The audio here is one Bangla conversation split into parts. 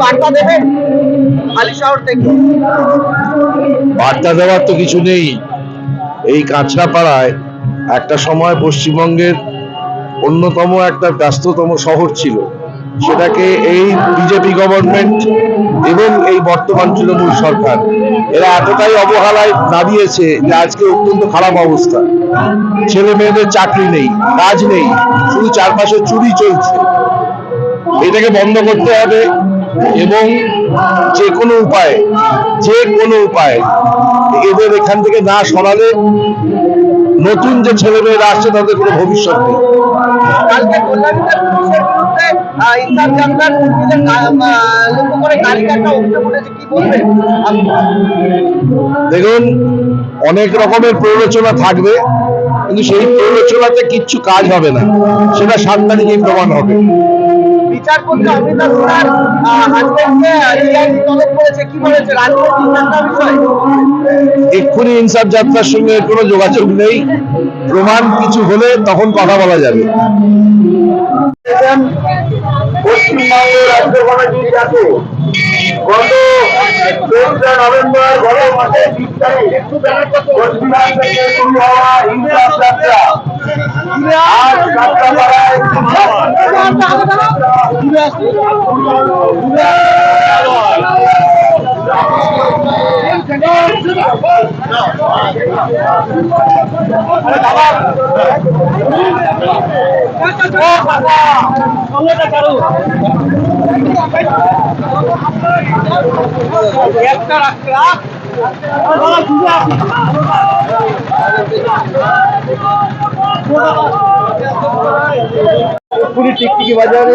বার্তা দেবেন আলি শহর থেকে। বার্তা দেওয়ার তো কিছু নেই। এই কাঁচরাপাড়ায় একটা সময় পশ্চিমবঙ্গের অন্যতম একটা ব্যস্ততম শহর ছিল। সেটাকে এই বিজেপি গভর্নমেন্ট এবং এই বর্তমান তৃণমূল সরকার, এরা এতটাই অবহেলায় দাঁড়িয়েছে যে আজকে অত্যন্ত খারাপ অবস্থা। ছেলে মেয়েদের চাকরি নেই, কাজ নেই, শুধু চারপাশে চুরি চলছে। এটাকে বন্ধ করতে হবে এবং যে কোনো উপায়ে যে কোনো উপায়ে এদের এখান থেকে না সরালে নতুন যে ছেলেমেয়েরা আসছে তাদের কোনো ভবিষ্যৎ নেই। দেখুন অনেক রকমের প্ররোচনা থাকবে কিন্তু সেই প্ররোচনাতে কিচ্ছু কাজ হবে না। সেটা সাত তারিখেই প্রমাণ হবে। বিচারপতি অমিতা সিনহার হাজবেন্ডকে সিআইডি তলব করেছে। কি বলেছে? রাজনৈতিক একটা বিষয়। এক্ষুনি ইনসাফ যাত্রার সঙ্গে কোনো যোগাযোগ নেই। প্রমাণ কিছু হলে তখন কথা বলা যাবে। পশ্চিমবঙ্গ রাজ্য কমিটির কাছে গত নভেম্বর গত মাসের বিশ তারিখ কোচবিহার থেকে শুরু হওয়া ইনসাফ যাত্রা। আজ যাত্রাপাড়ায় পুরী টিকটিকি বাজারে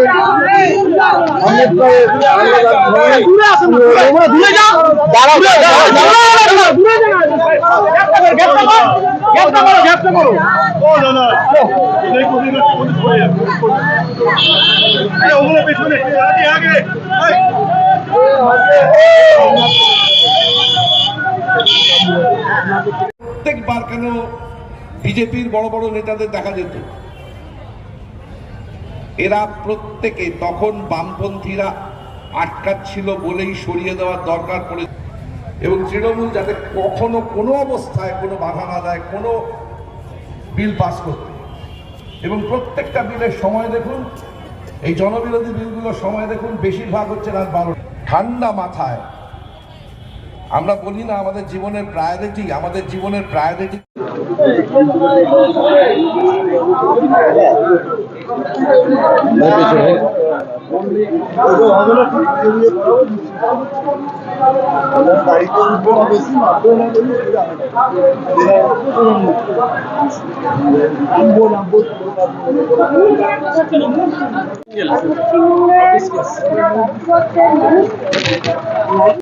প্রত্যেকবার কেন বিজেপির বড় বড় নেতাদের দেখা যেত। এরা প্রত্যেকে তখন বামপন্থীরা আটকাচ্ছিল বলেই সরিয়ে দেওয়ার দরকার পড়ে এবং তৃণমূল যাতে কখনো কোনো অবস্থায় কোনো বাধা না দেয়, কোনো বিল পাস করতে। এবং প্রত্যেকটা বিলের সময় দেখুন, এই জনবিরোধী বিলগুলোর সময় দেখুন, বেশিরভাগ হচ্ছে রাত বারো ঠান্ডা মাথায়। আমরা বলি না আমাদের জীবনের প্রায়োরিটি আমাদের জীবনের প্রায়োরিটি কাছাকাছি থেকে হালি শহরে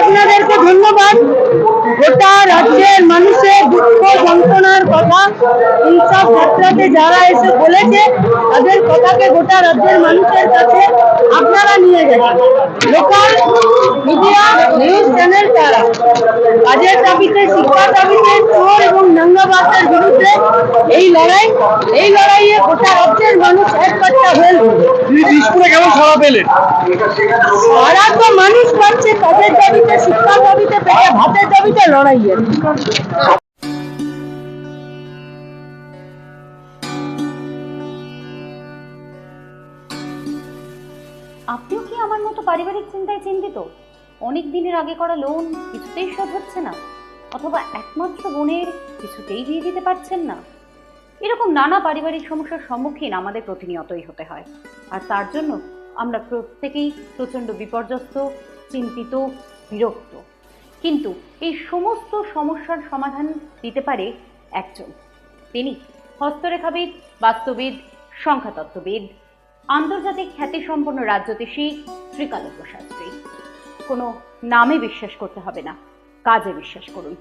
আপনাদেরকে ধন্যবাদ। গোটা রাজ্যের মানুষের দুঃখ যন্ত্রণার কথা ইনসাফ যাত্রাতে যারা এসে বলেছে, তাদের কথাকে গোটা রাজ্যের মানুষের কাছে আপনারা নিয়ে গেছেন লোকাল মিডিয়া নিউজ চ্যানেল তারা। কাজের দাবিতে শিক্ষার দাবিতে চোর এই লড়াই এই লড়াইয়ে গোটা রাজ্যের মানুষ কেমন সারা পেলেন সারা তো মানুষ পাচ্ছে তাদের দাবিতে শিক্ষার দাবিতে পেটে ভাতের দাবিতে লড়াইয়ের আপনিও কি আমার মতো পারিবারিক চিন্তায় চিন্তিত? অনেক দিনের আগে করা লোন কিছুতেই শোধ হচ্ছে না। অথবা একমাত্র বোনের কিছুতেই বিয়ে দিতে পারছেন না। এরকম নানা পারিবারিক সমস্যার সম্মুখীন আমাদের প্রতিনিয়তই হতে হয়। আর তার জন্য আমরা প্রত্যেকেই প্রচণ্ড বিপর্যস্ত, চিন্তিত, বিরক্ত। কিন্তু এই সমস্ত সমস্যার সমাধান দিতে পারে একজন। তিনি হস্তরেখাবিদ, বাস্তুবিদ, সংখ্যাতত্ত্ববিদ, আন্তর্জাতিক খ্যাতিসম্পন্ন রাজ্যতীষী শ্রীকালজ্ঞ শাস্ত্রী। কোনো নামে বিশ্বাস করতে হবে না, কাজে বিশ্বাস করুন।